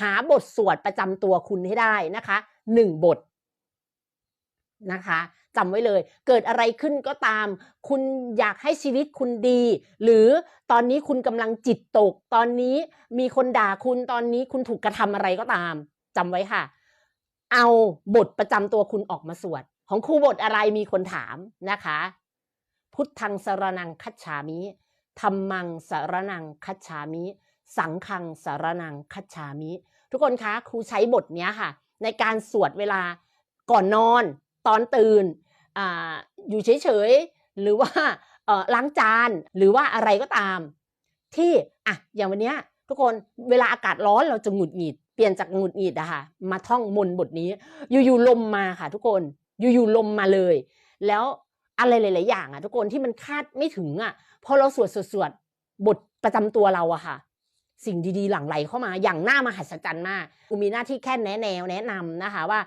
หาบทสวดประจำตัวคุณให้ได้นะคะหนึ่งบทนะคะจำไว้เลย เกิดอะไรขึ้นก็ตาม คุณอยากให้ชีวิตคุณดี หรือตอนนี้คุณกำลังจิตตก ตอนนี้มีคนด่าคุณตอนนี้คุณถูกกระทำอะไรก็ตามจำไว้ค่ะ เอาบทประจำตัวคุณออกมาสวด ของครูบทอะไรมีคนถามนะคะ พุทธังสรนังคัจฉามิธรรมังสรนังคัจฉามิ สังฆังสารนังคัจฉามิ ทุกคนคะครูใช้บทเนี้ยค่ะ ในการสวดเวลาก่อนนอน ตอนตื่นออยู่เฉยๆ หรือว่าล้างจานหรือว่าอะไรก็ตาม ที่อะอย่างวันเนี้ยทุกคนเวลาอากาศร้อนเราจะหงุดหงิด เปลี่ยนจากหงุดหงิดอะค่ะมาท่องมนบทนี้ อยู่ๆลมมาค่ะทุกคนอยู่ๆลมมาเลย แล้วอะไรหลาย ๆ อย่างอะทุกคนที่มันคาดไม่ถึงอะพอเราสวดสวดสวดบทประจำตัวเราอะค่ะ สิ่งดีๆ หลั่งไหลเข้ามาอย่างน่ามหัศจรรย์มากกูมีหน้าที่แค่แนะแนวแนะนำนะคะว่า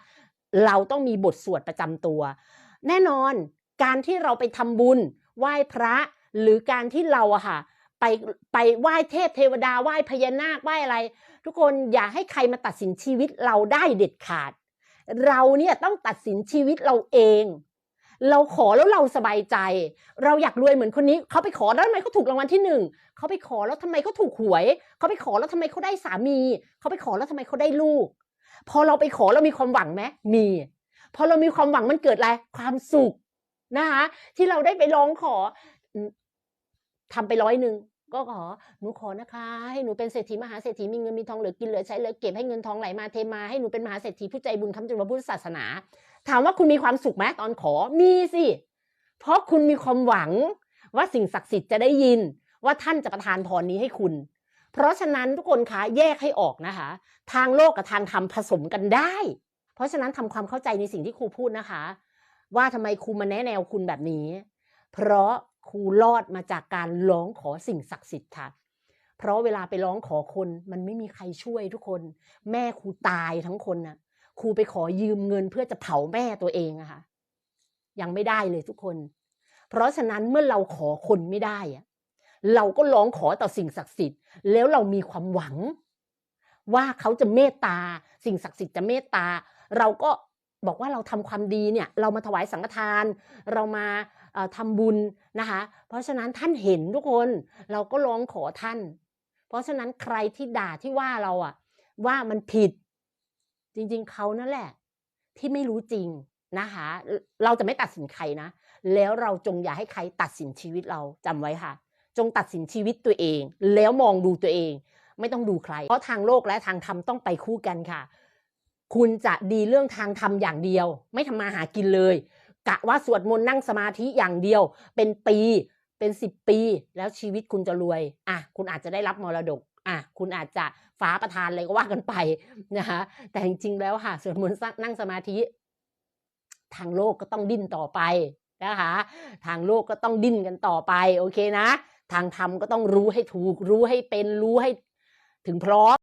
เราต้องมีบทสวดประจำตัว แน่นอนการที่เราไปทำบุญไหว้พระหรือการที่เราอะค่ะไปไปไหว้เทพเทวดาไหว้พญานาคไหว้อะไร ทุกคนอย่าให้ใครมาตัดสินชีวิตเราได้เด็ดขาด เราเนี่ยต้องตัดสินชีวิตเราเอง เราขอแล้วเราสบายใจ เราอยากรวยเหมือนคนนี้เขาไปขอแล้วทำไมเขาถูกรางวัลที่หนึ่งเขาไปขอแล้วทำไมเขาถูกหวยเขาไปขอแล้วทำไมเขาได้สามีเขาไปขอแล้วทำไมเขาได้ลูก พอเราไปขอเรามีความหวังไหมมี พอเรามีความหวังมันเกิดอะไรความสุขนะคะที่เราได้ไปร้องขออืมทำไปร้อยหนึ่ง ก็ขอหนูขอนะคะ ให้หนูเป็นเศรษฐีมหาเศรษฐีมีเงินมีทองเหลือกินเหลือใช้เหลือเก็บให้เงินทองไหลมาเทมาให้หนูเป็นมหาเศรษฐีผู้ใจบุญคำจุนพระพุทธศาสนา ถามว่าคุณมีความสุขไหมตอนขอมีสิเพราะคุณมีความหวังว่าสิ่งศักดิ์สิทธิ์จะได้ยิน ว่าท่านจะประทานพรนี้ให้คุณ เพราะฉะนั้นทุกคนคะแยกให้ออกนะคะ ทางโลกกับทางธรรมผสมกันได้ เพราะฉะนั้นทำความเข้าใจในสิ่งที่ครูพูดนะคะ ว่าทำไมครูมาแนะแนวคุณแบบนี้ เพราะ ครูรอดมาจากการร้องขอสิ่งศักดิ์สิทธิ์ค่ะ เพราะเวลาไปร้องขอคนมันไม่มีใครช่วยทุกคน แม่ครูตายทั้งคนน่ะครูไปขอยืมเงินเพื่อจะเผาแม่ตัวเองอะค่ะ ยังไม่ได้เลยทุกคน เพราะฉะนั้นเมื่อเราขอคนไม่ได้อะเราก็ร้องขอต่อสิ่งศักดิ์สิทธิ์ แล้วเรามีความหวัง ว่าเขาจะเมตตา สิ่งศักดิ์สิทธิ์จะเมตตา เราก็บอกว่าเราทำความดีเนี่ย เรามาถวายสังฆทาน เรามา ทำบุญนะคะ เพราะฉะนั้นท่านเห็นทุกคนเราก็ร้องขอท่าน เพราะฉะนั้นใครที่ด่าที่ว่าเราอะว่ามันผิด จริงๆเขานั่นแหละ ที่ไม่รู้จริงนะคะ เราจะไม่ตัดสินใครนะ แล้วเราจงอย่าให้ใครตัดสินชีวิตเราจำไว้ค่ะ จงตัดสินชีวิตตัวเอง แล้วมองดูตัวเอง ไม่ต้องดูใคร เพราะทางโลกและทางธรรมต้องไปคู่กันค่ะ คุณจะดีเรื่องทางธรรมอย่างเดียว ไม่ทำมาหากินเลย กะว่าสวดมนต์นั่งสมาธิอย่างเดียว เป็นปี เป็นสิบปี แล้วชีวิตคุณจะรวย อะ คุณอาจจะได้รับมรดก อะ คุณอาจจะฟ้าประทานอะไรก็ว่ากันไปนะคะแต่จริงๆแล้วค่ะสวดมนต์นั่งสมาธิ ทางโลกก็ต้องดิ้นต่อไปนะคะ ทางโลกก็ต้องดิ้นกันต่อไป โอเคนะ ทางธรรมก็ต้องรู้ให้ถูก รู้ให้เป็น รู้ให้ถึงพร้อม